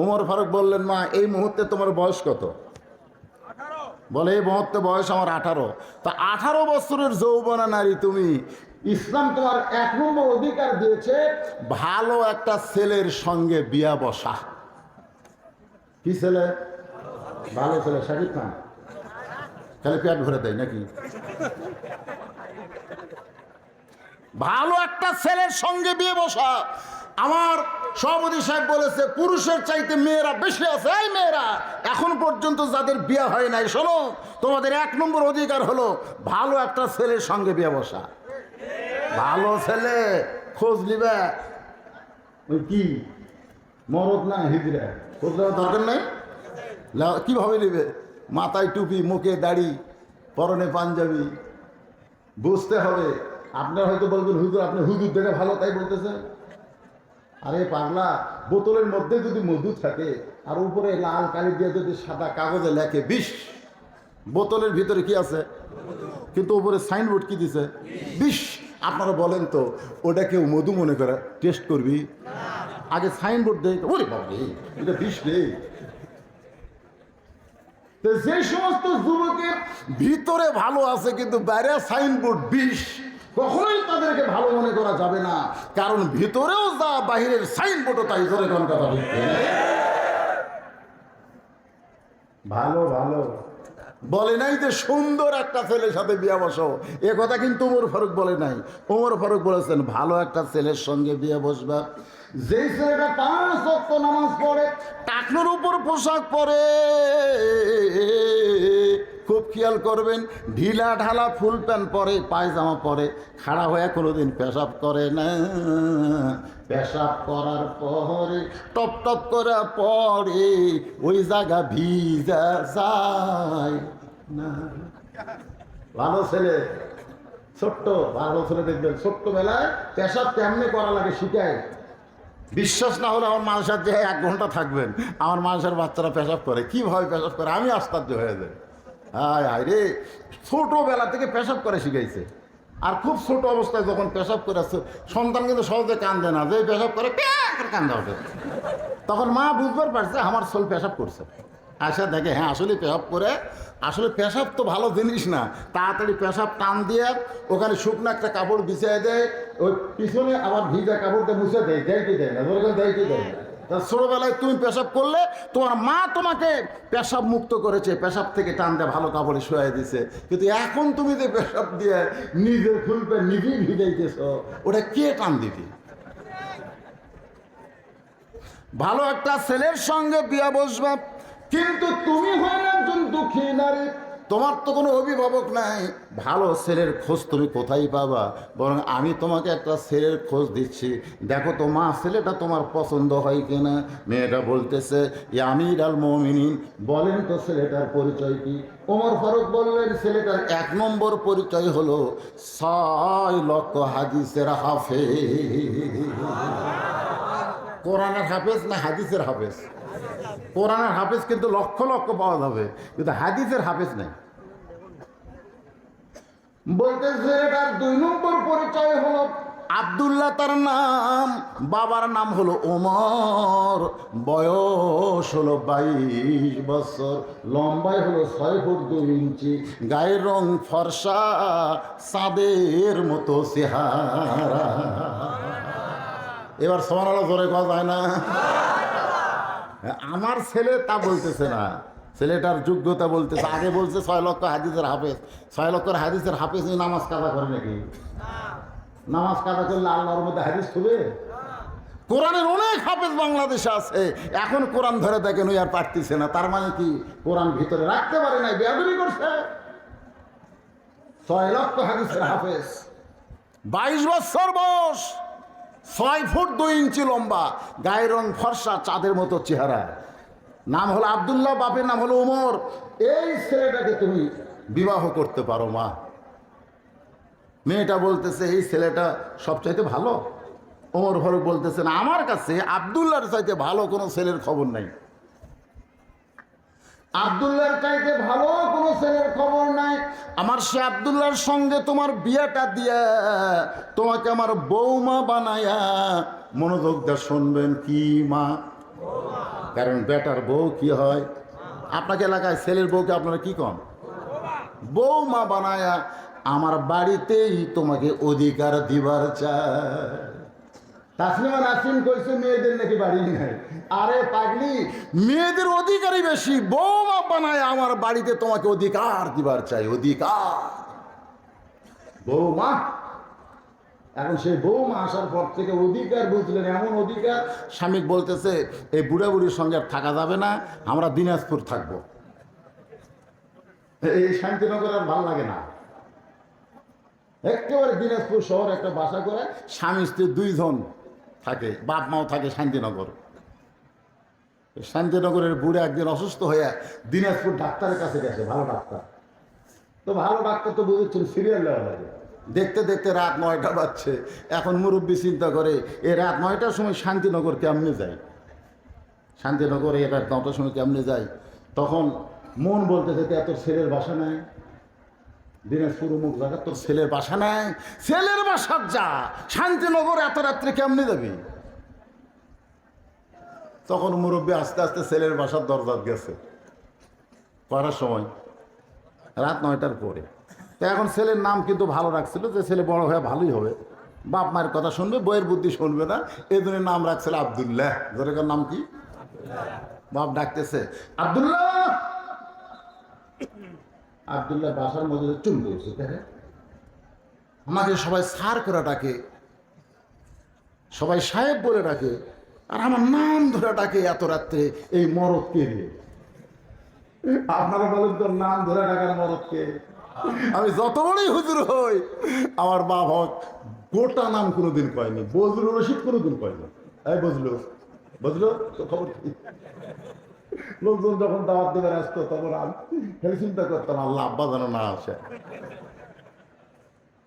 উমর ফারুক বললেন, মা, এই মুহূর্তে তোমার বয়স কত? বলে, এই মুহূর্তে বয়স আমার আঠারো। তা আঠারো বছরের যৌবনা নারী তুমি। ইসলাম তোমার এক নম্বর অধিকার দিয়েছে, ভালো একটা ছেলের সঙ্গে বিয়া বসা। কি ছেলে? ভালো ছেলে শাকিব খান খালি পেট ভরে দেয় নাকি? ভালো একটা ছেলের সঙ্গে বিয়ে বসা। আমার সভাপতি সাহেব বলেছে, পুরুষের চাইতে মেয়েরা বেশি আছে। এই মেয়েরা, এখন পর্যন্ত যাদের বিয়ে হয় নাই, শোনো, তোমাদের এক নম্বর অধিকার হলো ভালো একটা ছেলের সঙ্গে বিয়ে বসা। ভালো ছেলে, খোঁজ নিবে। কি? মরদ না হিজড়া? খোঁজ নেওয়ার দরকার নেই? কীভাবে নেবে? মাথায় টুপি, মুখে দাড়ি, পরনে পাঞ্জাবি। বুঝতে হবে, আপনার হয়তো বলবেন, হুজুর, আপনি হুজুর দেখে ভালো তাই বলতেছেন? আরে পাগলা, বোতলের মধ্যে যদি মধু থাকে, আর উপরে লাল কালি দিয়ে যদি সাদা কাগজে লেখে বিষ বোতলের ভিতরে কি আছে? কিন্তু উপরে সাইনবোর্ড কি দিছে? বিষ আপনারা বলেন তো, ওটা কেউ মধু মনে করে টেস্ট করবি? আগে সাইনবোর্ড দেয় ওরে বাবা এটা বিষ তো যে সমস্ত যুবকের ভিতরে ভালো আছে, কিন্তু বাইরে সাইনবোর্ড বিষ কখনোই তাদেরকে ভালো মনে করা যাবে না। কারণ ভিতরেও যা, বাহিরের সাইনবোর্ডও তাই ধরে কোন কথা ভালো ভালো। বলে নাই যে সুন্দর একটা ছেলের সাথে বিয়ে বসো। এ কথা কিন্তু ওমর ফারুক বলে নাই। ওমর ফারুক বলেছেন, ভালো একটা ছেলের সঙ্গে বিয়ে বসবা। যেই ছেলেটা পাঁচ নামাজ পড়ে, টাকনোর উপর পোশাক পরে। খুব খেয়াল করবেন, ঢিলা ঢালা ফুল প্যান্ট পরে, পায়জামা পরে, খাড়া হয়ে কোনোদিন পেশাব করে না। পেশাব করার পরে, টপ টপ করে পরে, ওই জায়গা ভিজা যায় না। ভালো ছেলে, ছোট্ট, ভালো ছেলে দেখবেন, ছোট্ট বেলায় পেশাব কেমনে করা লাগে শিখায়। বিশ্বাস না হলে আমার মানুষের যে এক ঘণ্টা থাকবেন। আমার মানুষের বাচ্চারা পেশাব করে কীভাবে পেশাব করে? আমি আশ্চর্য হয়ে যাই। হায় হায় রে। ছোটোবেলা থেকে পেশাব করে শিখাইছে। আর খুব ছোট অবস্থায় যখন পেশাব করে আসছে, সন্তান কিন্তু সহজে কান্দে না। যে পেশাব করে কান্দা ওঠে। তখন মা বুঝবার পারছে আমার ছোল পেশাব করছে। আসা দেখে হ্যাঁ আসলে পেশাব করে। আসলে পেশাব তো ভালো জিনিস না। তাড়াতাড়ি পেশাব টান দিয়ে ওখানে শুকনো একটা কাপড় বিছিয়ে দেয় ওই পিছনে আবার ভিজা কাপড়টা মুছে দেয় দেয় কি দেয় না। দেয় কি দেয় না। ছোটোবেলায় তুমি পেশাব করলে, তোমার মা তোমাকে পেশাব মুক্ত করেছে, পেশাব থেকে টান দিয়ে ভালো কাপড়ে শুয়ে দিছে। কিন্তু এখন তুমি যে পেশাব দিয়ে নিজের খুলবে, নিজেই ভিজাইতেছ, ওটা কে টান দিবি? ভালো একটা ছেলের সঙ্গে বিয়া বসবে, কিন্তু তুমি হয় একজন দুঃখী নারী। তোমার তো কোনো অভিভাবক নাই। ভালো ছেলের খোঁজ তুমি কোথায় পাবা? বরং আমি তোমাকে একটা ছেলের খোঁজ দিচ্ছি। দেখো তো, মা, ছেলেটা তোমার পছন্দ হয় কিনা? মেয়েটা বলতেছে আমির আল মমিনিন। বলেন তো ছেলেটার পরিচয় কি? ওমর ফারুক বললেন, ছেলেটার এক নম্বর পরিচয় হলো ছয় লক্ষ হাদিসের হাফে কোরআনের হাফেজ না হাদিসের হাফেজ? কোরআনের হাফেজ কিন্তু লক্ষ লক্ষ পাওয়া যাবে, কিন্তু হাদিসের হাফেজ নেই। বলতেছে, এটার দুই নম্বর পরিচয় হলো আবদুল্লাহ তার নাম, বাবার নাম হলো ওমর, বয়স হলো বাইশ বছর, লম্বাই হলো ছয় ফুট দুই ইঞ্চি, গায়ের রং ফর্সা, চাঁদের মতো চেহারা। এবার সমান জোরে কথা যায় না। আমার ছেলে তা বলতেছে না। ছেলেটার যোগ্যতা বলতেছে, আগে বলছে ছয় লক্ষ হাদিসের হাফেজ। ছয় লক্ষের হাদিসের হাফেজ নিয়ে নামাজ কাদা করে নাকি? নামাজ কাদা করলে আল্লাহর মধ্যে হাদিস থুবে? কোরআনের অনেক হাফেজ বাংলাদেশে আছে। এখন কোরআন ধরে দেখেন, ওই আর পারতেছে না। তার মানে কি? কোরআন ভিতরে রাখতে পারে নাই, বেয়াদবি করছে। ছয় লক্ষ হাদিসের হাফেজ। বাইশ বছর বয়স। ছয় ফুট দুই ইঞ্চি লম্বা, গায়ের রং ফর্সা, চাঁদের মতো চেহারা। নাম হলো আবদুল্লাহ, বাপের নাম হলো উমর এই ছেলেটাকে তুমি বিবাহ করতে পারো, মা। মেয়েটা বলতেছে, এই ছেলেটা সবচাইতে ভালো? ওমর ফারুক বলতেছেন আমার কাছে আবদুল্লাহর চাইতে ভালো কোনো ছেলের খবর নাই। আবদুল্লাহর চাইতে ভালো কোনো ছেলের খবর নাই। আমার সে আবদুল্লাহর সঙ্গে তোমার বিয়েটা দিয়া তোমাকে আমার বৌমা বানায়া মনোযোগ দিয়ে শুনবেন কি মা? কারণ বেটার বউ কি হয়? আপনাকে এলাকায় ছেলের বউকে আপনারা কি কন? বউ মা বানায়া আমার বাড়িতেই তোমাকে অধিকার দিবার চায় তাসলিমা নাসিম কইছে, মেয়েদের নাকি বাড়ি নাই। আরে পাগলি, মেয়েদের অধিকারই বেশি। বউ মা বানায় আমার বাড়িতে তোমাকে অধিকার দিবার চাই, অধিকার। বৌমা, এখন সেই বৌমা আসার পর থেকে অধিকার বুঝলেন, এমন অধিকার। স্বামী বলতেছে, এই বুড়া বুড়ির সঙ্গে আর থাকা যাবে না, আমরা দিনাজপুর থাকব। এই শান্তিনগর আর ভালো লাগে না। একেবারে দিনাজপুর শহর একটা বাসা করে স্বামী স্ত্রী দুইজন। থাকে, বাপ মাও থাকে শান্তিনগর। শান্তিনগরের বুড়ে একদিন অসুস্থ হয়ে দিনাজপুর ডাক্তারের কাছে গেছে, ভালো ডাক্তার। তো ভালো ডাক্তার তো বুঝেছেন সিরিয়াল লাগে। দেখতে দেখতে রাত নয়টা বাজছে, এখন মুরব্বী চিন্তা করে এই রাত নয়টার সময় শান্তিনগর কেমনে যায়? শান্তিনগরে এটা নটার সময় কেমনে যায়? তখন মন বলতেছে তোর ছেলের বাসা নাই? দিনাজপুর মুখ জায়গা তোর ছেলের বাসা নাই। ছেলের বাসার যা শান্তিনগর এত রাত্রে কেমনে যাবি? তখন মুরব্বী আস্তে আস্তে ছেলের বাসার দরজার গেছে। করার সময় রাত নয়টার পরে। তো এখন ছেলের নাম কিন্তু ভালো রাখছিল যে ছেলে বড় হয়ে ভালোই হবে। বাপ মায়ের কথা শুনবে বইয়ের বুদ্ধি শুনবে না। এই নাম রাখছিল আবদুল্লাহ। যেটার নাম কি? বাপ ডাকতেছে আবদুল্লাহ! আবদুল্লাহ বাসার মধ্যে চুম করছে তাই আমাকে সবাই সার করে ডাকে, সবাই সাহেব বলে ডাকে, আর আমার নাম ধরে ডাকে এত রাত্রে এই মরদ কে রে আপনারা বলেন তোর নাম ধরে ডাকার মরদ কে আমি যত বড়ই হুজুর হই, আমার বাপ গোটা নাম কোনোদিন কয়নি বজলু রশিদ কোনোদিন কয়নি। এই বজলু বুঝলো তো খবর কি? লোকজন যখন দাওয়াত দেবার আসতো তখন আমি চিন্তা করতাম, আল্লাহ আব্বা যেন না আসে।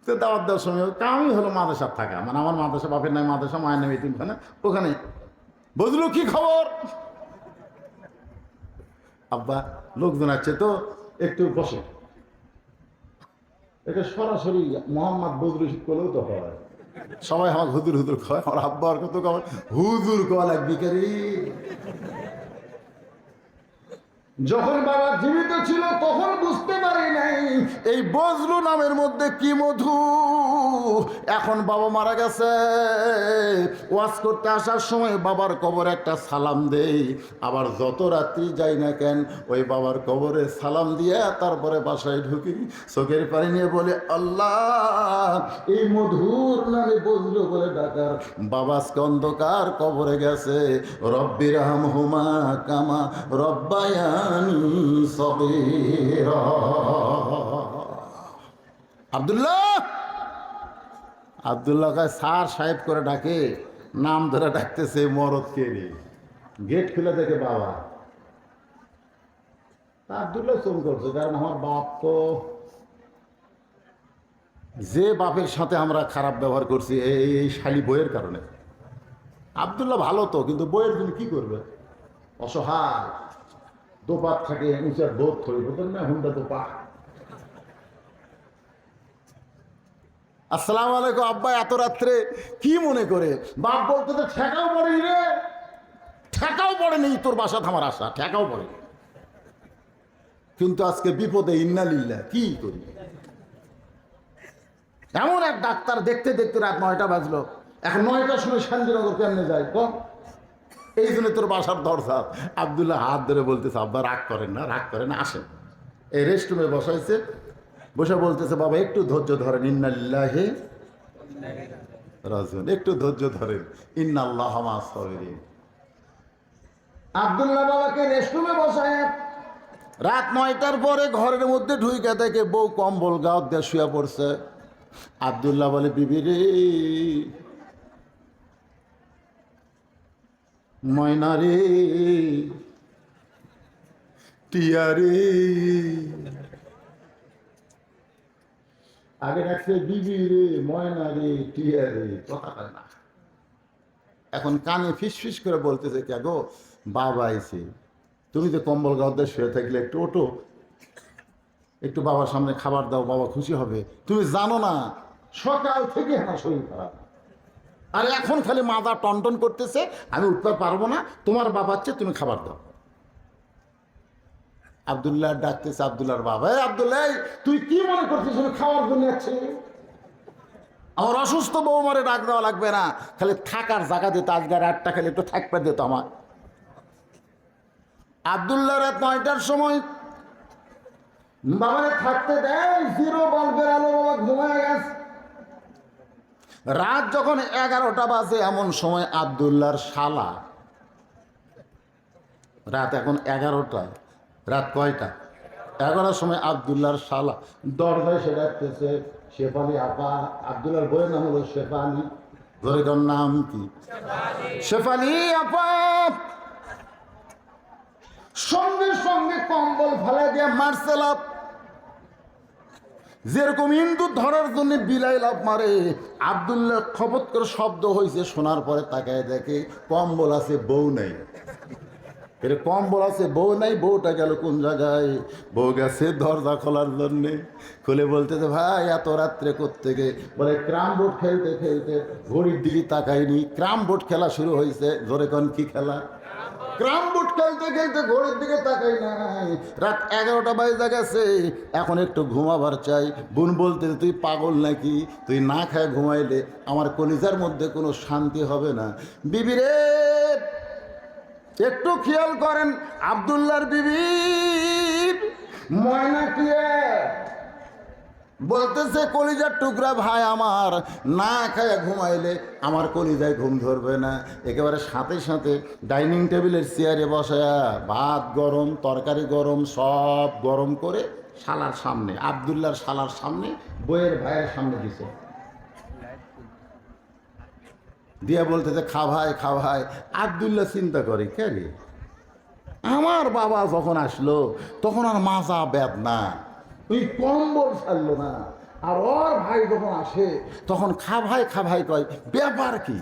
তো দাওয়াত দেওয়ার সময় কামই হলো থাকা। মানে আমার বাপের নাই মায়ের নামে তিনখানে ওখানে বুঝলো কি খবর? আব্বা, লোকজন আছে তো একটু বসে। এটা সরাসরি মোহাম্মদ বদরু রশিদ করলেও তো হয়। সবাই আমার হুদুর হুদুর কয় আমার আব্বা আর কত কয় হুদুর কয় লাগবি বিকারি যখন বাবা জীবিত ছিল, তখন বুঝতে পারি নাই, এই বজলু নামের মধ্যে কি মধু? এখন বাবা মারা গেছে। ওয়াজ করতে আসার সময় বাবার কবর একটা সালাম দেই। আবার যত রাত্রি যাই না কেন, ওই বাবার কবরে সালাম দিয়ে তারপরে বাসায় ঢুকি। চোখের পানি নিয়ে বলে, আল্লাহ, এই মধুর নামে বজলু বলে ডাকার। বাবা আজকে অন্ধকার কবরে গেছে। রব্বির হাম হুমা কামা রব্বায়ানি আব্দুল্লাহ! সাহেব করে ডাকে, নাম ধরে ডাকতেছে, মরদ কে গেট খুলে দেখে বাবা। আব্দুল্লাহ করছে, কারণ আমার বাপ তো যে বাপের সাথে আমরা খারাপ ব্যবহার করছি এই এই শালি বইয়ের কারণে। আবদুল্লাহ ভালো তো, কিন্তু বইয়ের জন্য কি করবে? অসহায়। দোপাত থাকে উঁচার বোধ থই বোধন না, হুন্ডা দোপা আসসালামু আলাইকুম, আব্বা, এত রাত্রে কি মনে করে? বাপ বলতে তো ঠেকাও পড়েনি রে। ঠেকাও পড়েনি তোর বাসা থামার আশা, ঠেকাও পড়ে কিন্তু আজকে বিপদে ইন্নালিল্লা কি করি? এমন এক ডাক্তার দেখতে দেখতে রাত নয়টা বাজলো। এখন নয়টার সময় শান্তিনগর কেমনে যায়? কম। এই জন্য তোর বাসার দরজা। আবদুল্লাহ হাত ধরে বলতেছে, আব্বা, রাগ করেন না, রাগ করেন, আসেন। এই রেস্টরুমে বসাইছে, বসে বলতেছে, বাবা, একটু ধৈর্য ধরেন, ইন্নাল্লাহে রাজুন একটু ধৈর্য ধরেন, ইন্নাল্লাহ আবদুল্লাহ বাবাকে রেস্টরুমে বসায়। রাত নয়টার পরে ঘরের মধ্যে ঢুইকা থেকে বউ কম্বল গাও শুয়ে পড়ছে। আবদুল্লাহ বলে, বিবি রে ময়না টিয়ারে। আগে ডাকছে বিবি রে ময়না রে টিয়া রে না। এখন কানে ফিস ফিস করে বলতেছে কে গো, বাবা আইছে তুমি তো কম্বল গাওয়ার শুয়ে থাকলে একটু ওটো একটু বাবার সামনে খাবার দাও, বাবা খুশি হবে। তুমি জানো না, সকাল থেকে আমার শরীর খারাপ। আর এখন খালি মাথা টনটন করতেছে, আমি উঠতে পারব না, তোমার বাবা হচ্ছে, তুমি খাবার দাও। আবদুল্লাহ ডাকতেছে, আবদুল্লাহর বাবা, এই আবদুল্লাহ তুই কি মনে করছিস খাওয়ার জন্য আমার অসুস্থ বউ বৌমারে ডাক দেওয়া লাগবে না, খালি থাকার জায়গা দিত আজকে রাতটা খালি একটু থাকবে দিত আমার আবদুল্লাহ রাত নয়টার সময়, বাবারে থাকতে দেয় জিরো, বাল্বের আলো বাবা, ঘুমায় গেছে। রাত যখন এগারোটা বাজে, এমন সময় আবদুল্লাহর শালা। রাত এখন এগারোটা, রাত কয়টা? এগারোটার সময় আবদুল্লাহর শালা দরজায় সে ডাকতেছে, শেফালি আপা, আবদুল্লাহর বইয়ের নাম হলো শেফালি। ধরে নাম কি? শেফালি আপা। সঙ্গে সঙ্গে কম্বল ফেলে দিয়ে মারছে লাভ যেরকম ইন্দুর ধরার জন্য বিলাই লাভ মারে, আবদুল্লাহ খবত করে শব্দ হয়েছে শোনার পরে তাকায় দেখে কম্বল আছে, বউ নেই। এর কম্বল আছে, বউ নাই, বউটা গেল কোন জায়গায়? বউ গেছে দরজা খোলার জন্যে। খুলে বলতেছে, ভাই, এত রাত্রে কোত্থেকে? বলে, ক্রাম বোর্ড খেলতে খেলতে ঘড়ির দিকে তাকায়নি ক্রাম বোর্ড খেলা শুরু হয়েছে ধরে কোন কি খেলা? ক্রাম বোর্ড খেলতে খেলতে ঘড়ির দিকে তাকাই নাই রাত এগারোটা বাজে গেছে, এখন একটু ঘুমাবার চাই। বোন বলতে তুই পাগল নাকি? তুই না খায় ঘুমাইলে আমার কলিজার মধ্যে কোনো শান্তি হবে না। বিবিরে একটু খেয়াল করেন, আবদুল্লাহর বিবি, ময়না কি? বলতেছে, কলিজার টুকরা ভাই আমার, না খায় ঘুমাইলে আমার কলিজায় ঘুম ধরবে না। একেবারে সাথে সাথে ডাইনিং টেবিলের চেয়ারে বসায়া ভাত গরম, তরকারি গরম, সব গরম করে শালার সামনে, আবদুল্লাহর শালার সামনে, বইয়ের ভাইয়ের সামনে দিছে। দিয়া বলতেছে খা ভাই খা ভাই আবদুল্লাহ চিন্তা করে, কে আমার বাবা যখন আসলো, তখন আর মাজা বেদনা। ওই কম্বল ছাড়লো না। আর ওর ভাই যখন আসে, তখন খা ভাই খা ভাই কয়, ব্যাপার কি?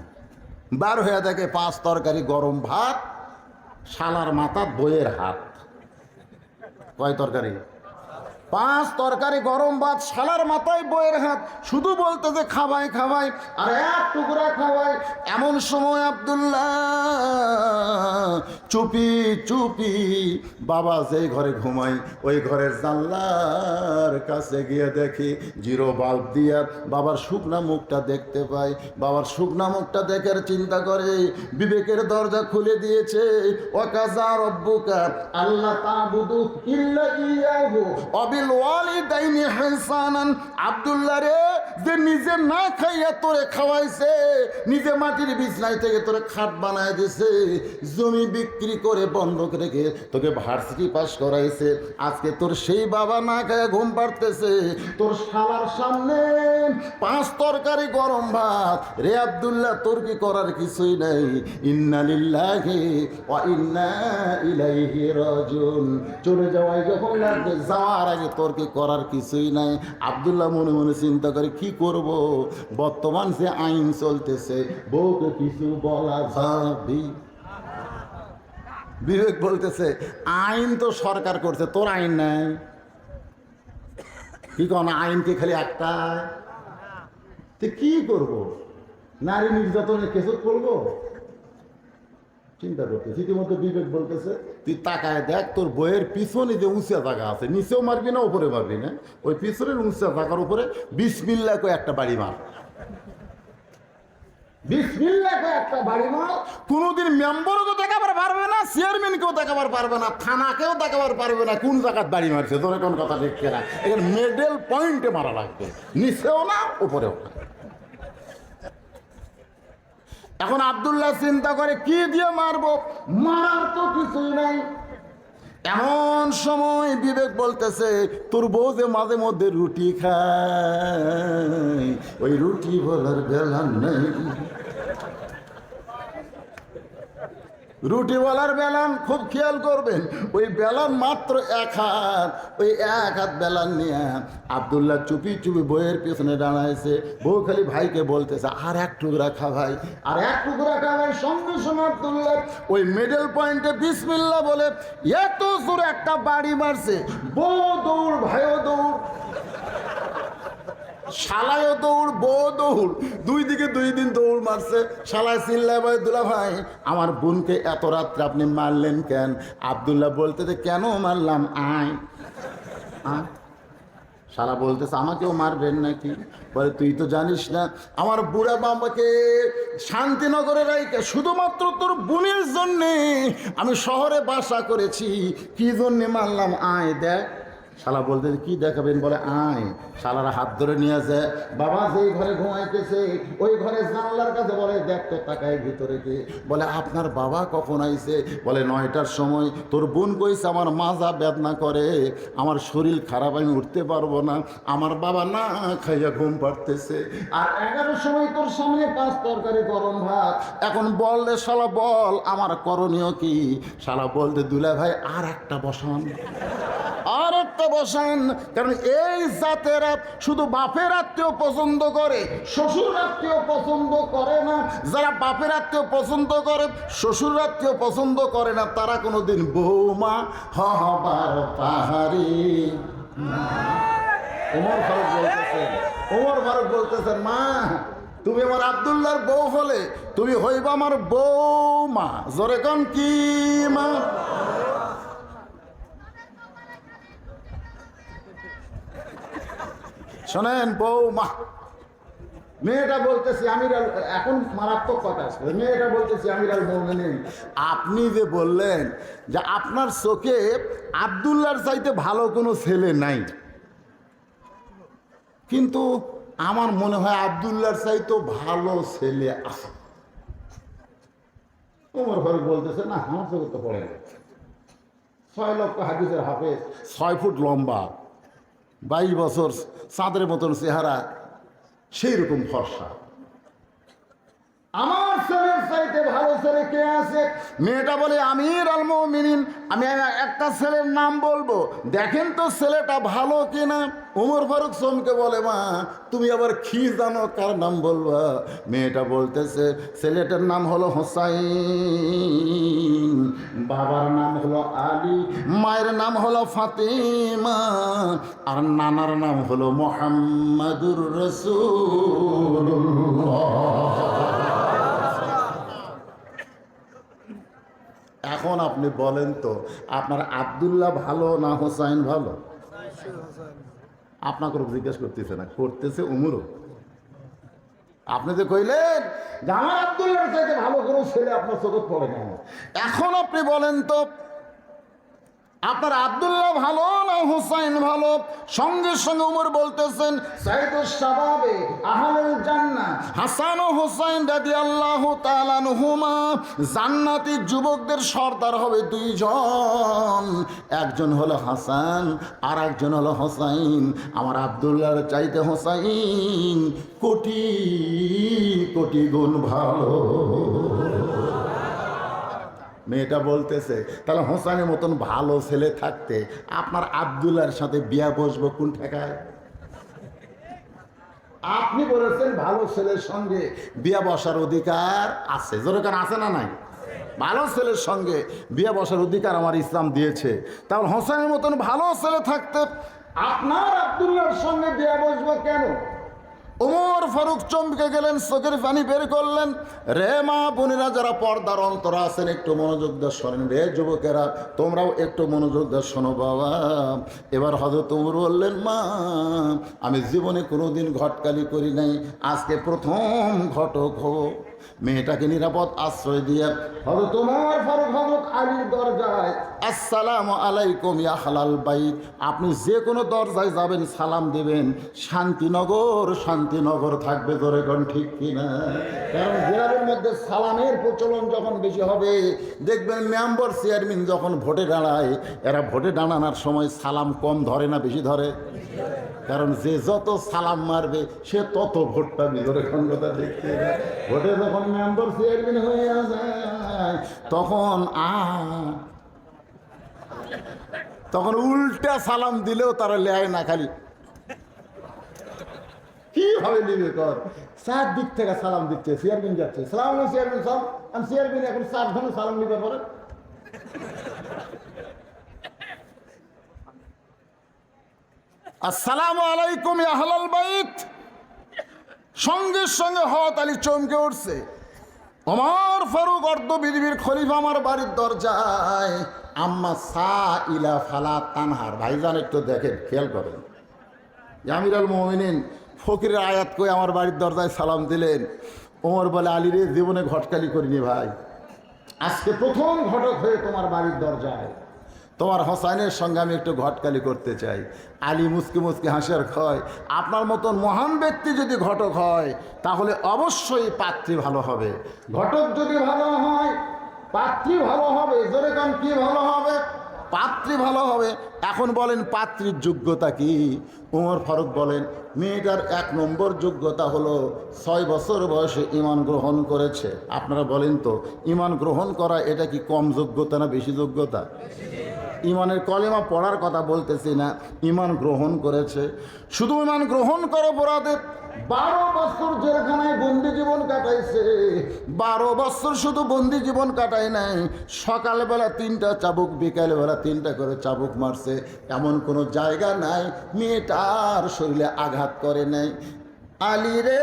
বার হয়ে দেখে পাঁচ তরকারি, গরম ভাত, শালার মাথা, বইয়ের হাত। কয় তরকারি? পাঁচ তরকারি গরম ভাত, শালার মাথায় বইয়ের হাত, শুধু বলতে যে খাবাই খাবাই, আর এক টুকরা খাবাই এমন সময় আবদুল্লাহ চুপি চুপি, বাবা যেই ঘরে ঘুমাই, ওই ঘরের জানলার কাছে গিয়ে দেখি জিরো বাল্ব দিয়া বাবার শুকনা মুখটা দেখতে পাই। বাবার শুকনা মুখটা দেখার চিন্তা করে, বিবেকের দরজা খুলে দিয়েছে ওয়াকাজা রব্বুকা, আল্লাহ তাবুদু ইল্লা অবিল জমি বিক্রি আজকে তোর সেই বাবা না খায় ঘুম পাড়তেছে। তোর শালার সামনে পাঁচ তরকারি গরম ভাত। রে আব্দুল্লাহ, তোর কি করার কিছুই নাই। ইন্না লিল্লাহি ওয়া ইন্না ইলাইহি রাজিউন। চলে যাওয়াই যখন লাগবে, যাওয়ার আগে তোর করার কিছুই নাই। আব্দুল্লাহ মনে মনে চিন্তা করে, কি করব? বর্তমান যে আইন চলতেছে, বউকে কিছু বলা যাবে? বিবেক বলতেছে, আইন তো সরকার করছে, তোর আইন নাই? কি কন, আইন কি খালি একটা? কি করব? নারী নির্যাতনের কেসত করব? চিন্তা করতেছে। ইতিমধ্যে বিবেক বলতেছে, তুই তাকায় দেখ, তোর বইয়ের পিছনে যে উঁচা জায়গা আছে, নিচেও মারবি না উপরে মারবি না? ওই পিছনের উঁচা জায়গার উপরে বিসমিল্লা করে একটা বাড়ি মার। মার। কোনোদিন মেম্বারকেও দেখাবার পারবে না, চেয়ারম্যানকেও দেখাবার পারবে না, থানাকেও দেখাবার পারবে না, কোন জায়গার বাড়ি মারছে তোর কোন কথা দেখছে না। এখানে মেডেল পয়েন্টে মারা লাগবে, নিচেও না, উপরেও না। এখন আবদুল্লাহ চিন্তা করে কি দিয়ে মারবো? মারার তো কিছুই নাই। এমন সময় বিবেক বলতেছে, তোর বউ যে মাঝে মধ্যে রুটি খায়, ওই রুটি বলার বেলা নেই। রুটি বলার বেলান খুব খেয়াল করবেন, ওই বেলান মাত্র এক হাত, ওই এক হাত বেলান নিয়ে আবদুল্লাহ চুপি চুপি বইয়ের পেছনে দাঁড়াইছে, বউ খালি ভাইকে বলতেছে, আর এক টুকরা খা ভাই, আর এক টুকরা খা ভাই, সঙ্গে সঙ্গে আবদুল্লাহ ওই মিডল পয়েন্টে বিসমিল্লা বলে, এত জোরে একটা বাড়ি মারছে, বউ দৌড়, ভাইও দৌড়। শালায়ও দৌড় বউ দৌড়। দুই দিকে দুই দিন দৌড় মারছে, শালায় চিল্লায় ভাই দুলা ভাই, আমার বোনকে এত রাত্রে আপনি মারলেন কেন? আবদুল্লাহ বলতে যে কেন মারলাম? আয়। আয় শালা বলতেছে, আমাকেও মারবেন নাকি? বলে, তুই তো জানিস না, আমার বুড়া বাবাকে শান্তিনগরে রাইকে শুধুমাত্র তোর বোনের জন্যে আমি শহরে বাসা করেছি। কি জন্যে মারলাম? আয় দেখ। শালা বলতে কি দেখাবেন বলে, আয়। শালারা হাত ধরে নিয়ে যায় বাবা যেই ঘরে ঘুমাইতেছে, ওই ঘরে জানলার কাছে বলে, দেখ তো তাকায় ভিতরে কে? বলে, আপনার বাবা কখন আইছে? বলে, নয়টার সময়। তোর বোন কইছে, আমার মাজা বেদনা করে, আমার শরীর খারাপ, আমি উঠতে পারব না। আমার বাবা না খাইয়া ঘুম পাড়তেছে। আর এগারোর সময় তোর সামনে পাঁচ তরকারি, গরম ভাত। এখন বল রে শালা, বল, আমার করণীয় কি? শালা বলতে দুলা ভাই আর একটা বসান। আর একটা বসান, কারণ এই জাতেরা শুধু বাপের আত্মীয় পছন্দ করে শ্বশুর আত্মীয় পছন্দ করে না। যারা বাপের আত্মীয় পছন্দ করে শ্বশুর আত্মীয় পছন্দ করে না, তারা কোনোদিন বৌমা হবার পাহাড়ি ওমর ফারুক বলতেছেন, ওমর ফারুক বলতেছেন, মা, তুমি আমার আবদুল্লাহর বউ হলে, তুমি হইবা আমার বৌমা। জোরে কন কি, মা? শোনেন বৌমা, মেয়েটা বলতেছি আমিরাল, এখন মারাত্মক কথা আসবে মেয়েটা বলতেছি আমিরাল মৌমিনী আপনি যে বললেন যে আপনার চোখে আবদুল্লার চাইতে ভালো কোনো ছেলে নাই, কিন্তু আমার মনে হয় আবদুল্লার চাইতো ভালো ছেলে আছে। ওমর ফারুক বলতেছে, না, আমার চোখে তো পড়ে ছয় লক্ষ হাদিসের হাফেজ, ছয় ফুট লম্বা। বাইশ বছর চাঁদের মতন চেহারা সেই রকম ফর্সা। আমার ছেলের চাইতে ভালো ছেলে কে আছে? মেয়েটা বলে, আমির আল মিনিন আমি একটা ছেলের নাম বলব। দেখেন তো ছেলেটা ভালো কিনা। উমর ফারুক সোমকে বলে, মা, তুমি আবার কি জানো? কার নাম বলবা? মেয়েটা বলতেছে, ছেলেটার নাম হলো হোসাইন। বাবার নাম হলো আলী। মায়ের নাম হলো ফাতিমা। আর নানার নাম হলো মোহাম্মদুর রসুল্লাহ এখন আপনি বলেন তো, আপনার আবদুল্লাহ ভালো না হোসাইন ভালো? আপনাকে জিজ্ঞেস করতেছে না, করতেছে উমরও। আপনি যে কইলেন যে আবদুল্লাহ ভালো কোনো ছেলে আপনার চোখে পড়ে না এখন আপনি বলেন তো আপনার আবদুল্লাহ ভালো না হুসাইন ভালো? সঙ্গে সঙ্গে উমর বলতেছেন, সাইদুস সাবাবে আহলুল জান্নাহ। হাসান ও হুসাইন রাদিয়াল্লাহু তাআলা আনহুমা, জান্নাতি যুবকদের সর্দার হবে দুইজন। একজন হলো হাসান আর একজন হলো হোসাইন। আমার আবদুল্লাহর চাইতে হোসাইন কোটি কোটি গুণ ভালো। মেয়েটা বলতেছে, তাহলে হোসানের মতন ভালো ছেলে থাকতে আপনার আবদুল্লার সাথে বিয়া বসবো কোন ঠেকায়? আপনি বলেছেন ভালো ছেলের সঙ্গে বিয়া বসার অধিকার আছে। যেরকম আছে না নাই? ভালো ছেলের সঙ্গে বিয়া বসার অধিকার আমার ইসলাম দিয়েছে। তাহলে হোসেনের মতন ভালো ছেলে থাকতে আপনার আবদুল্লার সঙ্গে বিয়া বসবো কেন? ওমর ফারুক চমকে গেলেন, চোখের পানি বের করলেন। রে মা বোনেরা যারা পর্দার অন্তর আছেন, একটু মনোযোগ দিয়ে শোনেন। রে যুবকেরা, তোমরাও একটু মনোযোগ দিয়ে শোনো বাবা। এবার হজরত তোমর বললেন, মা, আমি জীবনে কোনোদিন ঘটকালি করি নাই। আজকে প্রথম ঘটক হব। মেয়েটাকে নিরাপদ আশ্রয় দিয়ে হবে তোমার ফারুক হজরত আলীর দরজায়। আসসালাম আলাইকুম, ইয়া হালাল বাইক আপনি যে কোনো দরজায় যাবেন, সালাম দেবেন। শান্তিনগর শান্তিনগর থাকবে ধরে কোন ঠিক কিনা? কারণ জেলাদের মধ্যে সালামের প্রচলন যখন বেশি হবে, দেখবেন মেম্বার, চেয়ারম্যান যখন ভোটে দাঁড়ায়, এরা ভোটে দাঁড়ানোর সময় সালাম কম ধরে না বেশি ধরে? কারণ যে যত সালাম মারবে, সে তত ভোটটা পাবে ধরে খণ্ডতা দেখতে ভোটে যখন মেম্বার চেয়ারম্যান হয়ে যায় তখন আ, তখন উল্টা সালাম দিলেও তারা লেয় না খালি। কি হবে নিবে কর? চার দিক থেকে সালাম দিচ্ছে, চেয়ারম্যান যাচ্ছে। সালাম চেয়ারম্যান সালাম আমি চেয়ারম্যান, এখন চার ধরনের সালাম নিতে পারে। আসসালামু আলাইকুম আহলাল বাইত। সঙ্গে সঙ্গে হত আলী চমকে উঠছে। আমার ফারুক অর্ধ পৃথিবীর খলিফা আমার বাড়ির দরজায়। আম্মা সা ইলা ফালা তানহার। ভাইজান একটু দেখেন, খেয়াল করেন। আমিরাল মোমিনিন ফকিরের আয়াত করে আমার বাড়ির দরজায় সালাম দিলেন। ওমর বলে আলীরে জীবনে ঘটকালি করিনি ভাই। আজকে প্রথম ঘটক হয়ে তোমার বাড়ির দরজায়। তোমার হোসাইনের সঙ্গে আমি একটু ঘটকালি করতে চাই। আলী মুসকি মুসকি হাসির খয় আপনার মতন মহান ব্যক্তি যদি ঘটক হয়, তাহলে অবশ্যই পাত্রী ভালো হবে। ঘটক যদি ভালো হয়, পাত্রী ভালো হবে। জোরে কান, কি ভালো হবে? পাত্রী ভালো হবে। এখন বলেন পাত্রীর যোগ্যতা কি? উমর ফারুক বলেন, মেয়েটার এক নম্বর যোগ্যতা হলো ছয় বছর বয়সে ইমান গ্রহণ করেছে। আপনারা বলেন তো, ইমান গ্রহণ করা এটা কি কম যোগ্যতা না বেশি যোগ্যতা? ইমানের কলেমা পড়ার কথা বলতেছি না, ইমান গ্রহণ করেছে। শুধু ইমান গ্রহণ করো অপরাধে, বারো বছর জেলখানায় বন্দি জীবন কাটাইছে। বারো বছর শুধু বন্দি জীবন কাটায় নাই, সকালবেলা তিনটা চাবুক, বিকালবেলা তিনটা করে চাবুক মারছে। এমন কোনো জায়গা নাই, মেয়েটার শরীরে আঘাত করে নাই। আলী রে,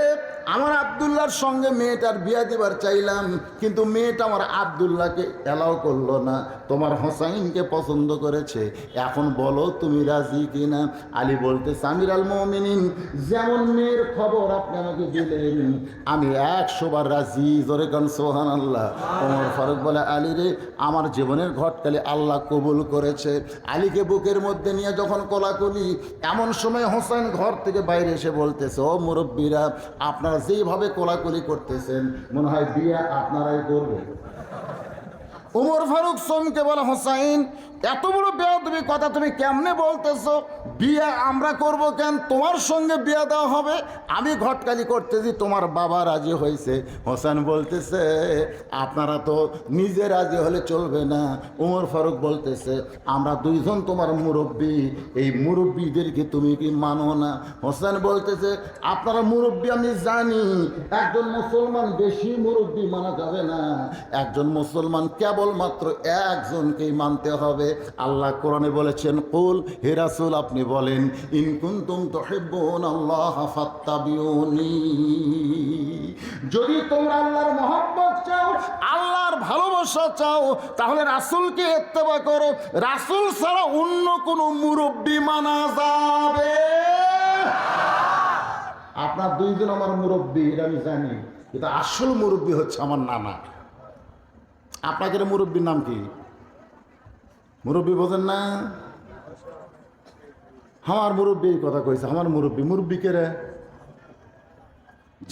আমার আবদুল্লাহর সঙ্গে মেয়েটার বিয়া দিবার চাইলাম, কিন্তু মেয়েটা আমার আবদুল্লাহকে এলাও করল না। তোমার হোসাইনকে পছন্দ করেছে। এখন বলো তুমি রাজি কিনা? আলী বলতে, সামির আল মমিনিন, যেমন মেয়ের খবর আপনি আমাকে দিলেন, আমি একশোবার রাজি। জোরে কান সোহান আল্লাহ ওমর ফারুক বলে, আলী রে, আমার জীবনের ঘটকালে আল্লাহ কবুল করেছে। আলীকে বুকের মধ্যে নিয়ে যখন কোলাকুলি, এমন সময় হোসেন ঘর থেকে বাইরে এসে বলতেছে, ও মুরব্বীরা আপনারা যেইভাবে কোলাকুলি করতেছেন, মনে হয় বিয়ে আপনারাই করবেন উমর ফারুক, সোমকে বলে হোসাইন, এত বড় বেয়া তুমি কথা তুমি কেমনে বলতেছো? বিয়ে আমরা করব কেন? তোমার সঙ্গে বিয়ে দেওয়া হবে। আমি ঘটকালি করতেছি, তোমার বাবা রাজি হয়েছে হোসেন বলতেছে, আপনারা তো নিজে রাজি হলে চলবে না। উমর ফারুক বলতেছে, আমরা দুইজন তোমার মুরব্বী, এই মুরব্বীদেরকে তুমি কি মানো না? হোসেন বলতেছে, আপনারা মুরব্বী আমি জানি, একজন মুসলমান বেশি মুরব্বী মানা যাবে না। একজন মুসলমান কেবলমাত্র একজনকেই মানতে হবে। আল্লাহ কোরআনে বলেছেন, কুল হেরাসুল আপনি বলেন, ইন কুনতুম তুহিব্বুন আল্লাহ ফাত্তাবিউনি। যদি তোমরা আল্লাহর মহব্বত চাও, আল্লাহর ভালোবাসা চাও, তাহলে রাসূলকে ইত্তেবা করো। রাসূল ছাড়া অন্য কোনো মুরব্বী মানা যাবে। আপনার দুইজন আমার মুরব্বী, এটা আমি জানি। কিন্তু আসল মুরব্বী হচ্ছে আমার নানা। আপনাদের মুরব্বীর নাম কি? মুরব্বী বোঝেন না? আমার মুরব্বী এই কথা কইছে, আমার মুরব্বী মুরব্বী কে রে?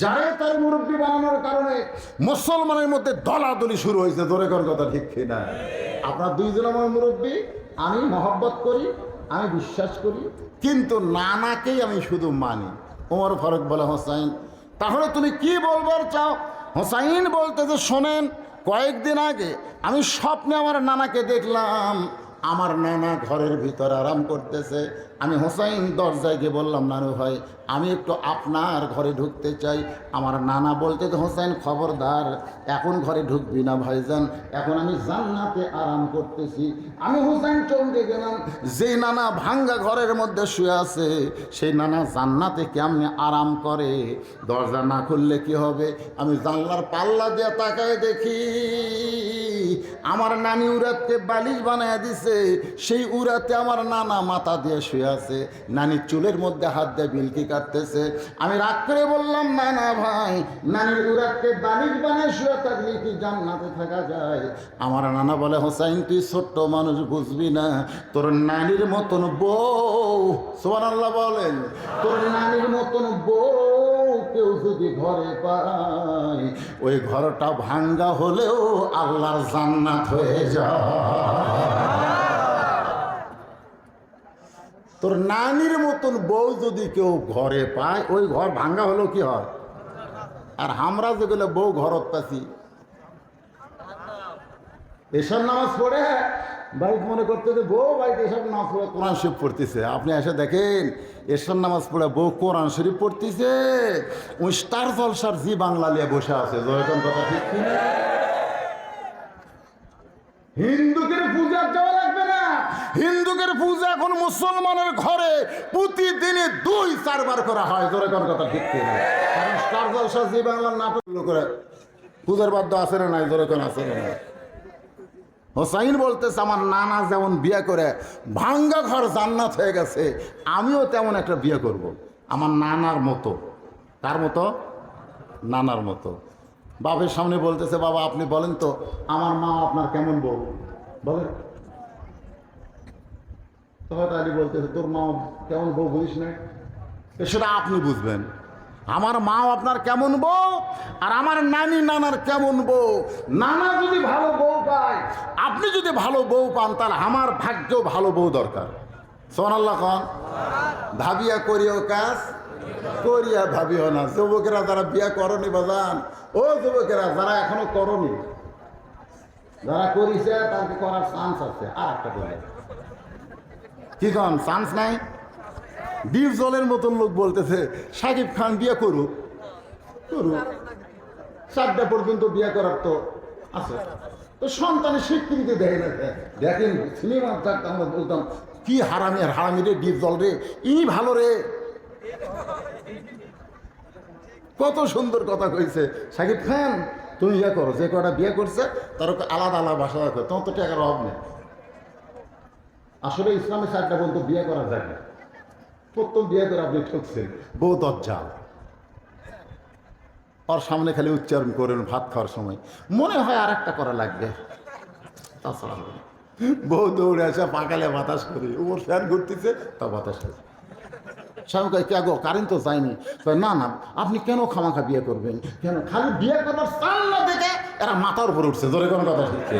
যারে তার মুরব্বী বানানোর কারণে মুসলমানের মধ্যে দলাদলি শুরু হয়েছে, ধরে কর কথা ঠিক না? আপনার দুইজন আমার মুরব্বী, আমি মহব্বত করি, আমি বিশ্বাস করি, কিন্তু নানাকেই আমি শুধু মানি। ওমর ফারুক বলে, হোসাইন, তাহলে তুমি কি বলবার চাও? হোসাইন বলতে যে, শোনেন, কয়েকদিন আগে আমি স্বপ্নে আমার নানাকে দেখলাম। আমার নানা ঘরের ভিতর আরাম করতেছে আমি হোসাইন দরজায় গিয়ে বললাম, নানু ভাই, আমি একটু আপনার ঘরে ঢুকতে চাই। আমার নানা বলতে তো হোসাইন, খবরদার, এখন ঘরে ঢুকবি না ভাইজান। এখন আমি জান্নাতে আরাম করতেছি। আমি হোসাইন চমকে গেলাম। যে নানা ভাঙ্গা ঘরের মধ্যে শুয়ে আছে, সেই নানা জান্নাতে কেমনে আরাম করে? দরজা না খুললে কি হবে? আমি জানলার পাল্লা দিয়ে তাকায় দেখি, আমার নানি উড়াতে বালিশ বানায় দিছে। সেই উড়াতে আমার নানা মাথা দিয়ে শুয়ে আছে। নানির চুলের মধ্যে হাত দিয়ে বিলকি কাটতেছে। আমি রাগ করে বললাম, না না ভাই, নানির উড়াতে বালিশ বানায় শুয়ে থাকলে কি জান্নাতে থাকা যায়? আমার নানা বলে, হোসাইন, তুই ছোট্ট মানুষ বুঝবি না। তোর নানির মতন বউ সোমান আল্লাহ বলেন, তোর নানির মতন বউ কেউ যদি ঘরে পায়, ওই ঘরটা ভাঙ্গা হলেও আল্লাহর জান্নাত হয়ে যায়। তোর নানির মতন বউ যদি কেউ ঘরে পায়, ওই ঘর ভাঙ্গা হলেও কি হয়? আর আমরা যেগুলো বউ ঘরত পাচ্ছি এসব নামাজ পড়ে বাইক মনে করতে যে, বউ, বাড়িতে এসব নামাজ পড়ে, কোরআন শরীফ পড়তেছে। আপনি এসে দেখেন, এসব নামাজ পড়ে বউ কোরআন শরীফ পড়তেছে, ওই স্টার জলসার জি বাংলা নিয়ে বসে আছে। জয়তন কথা ঠিক হিন্দুদের পূজার হিন্দুকের পূজা এখন মুসলমানের ঘরে প্রতিদিনে দুই চারবার করা হয়। জোরে কোন কথা ঠিক কিনা কারণ স্টার জলসা বাংলার নাটকগুলো করে পূজার বাদ্য আছে না নাই, জোরে কোন আছে না হোসাইন বলতেছে, আমার নানা যেমন বিয়ে করে, ভাঙ্গা ঘর জান্নাত হয়ে গেছে, আমিও তেমন একটা বিয়ে করব। আমার নানার মতো। কার মতো? নানার মতো। বাপের সামনে বলতেছে, বাবা, আপনি বলেন তো, আমার মা আপনার কেমন বউ? বলেন। তো হয়তো আলী বলতেছে, তোর মা কেমন বউ বুঝিস না সেটা আপনি বুঝবেন। আমার মাও আপনার কেমন বউ আর আমার নানি নানার কেমন বউ? নানা যদি ভালো বউ পায়, আপনি যদি ভালো বউ পান, তাহলে আমার ভাগ্য ভালো বউ দরকার। সোনাল্লাহ খান ভাবিয়া করিও কাজ, করিয়া ভাবিও না। যুবকেরা যারা বিয়া করনি বাজান, ও যুবকেরা, যারা এখনও করনি, যারা করিছে তাকে করার চান্স আছে। আর একটা কি কন চান্স নাই? বীর জলের মতন লোক বলতেছে, সাকিব খান বিয়ে করুক। করুক। চারটা পর্যন্ত বিয়ে করার তো আছে। তো সন্তানের স্বীকৃতি দেয় না। দেখেন, সিনেমা থাকতে আমরা বলতাম, কি হারামি হারামি রে বীর জল রে, ই ভালো রে। কত সুন্দর কথা কইছে। সাকিব খান, তুমি ইয়ে করো, যে কটা বিয়ে করছে, তার আলাদা আলাদা বাসা রাখো, তোমার তো টাকার অভাব নেই। আসলে ইসলামে চারটা পর্যন্ত বিয়ে করা যায় না। প্রথম বিয়ে করে আপনি ঠকছেন। বউ দজ্জাল। ওর সামনে খালি উচ্চারণ করেন, ভাত খাওয়ার সময়। মনে হয় আর একটা করা লাগবে। তাছাড়া বউ দৌড়ে আসে, পাকালে বাতাস করি। ওর ফ্যান ঘুরতেছে, তা বাতাস আছে স্বামী কে গো, কারেন্ট তো যায়নি। না না, আপনি কেন খামাখা বিয়ে করবেন? কেন, খালি বিয়ে করার চাল না দেখে এরা মাথার উপরে উঠছে। জোরে কোনো কথা শিখছে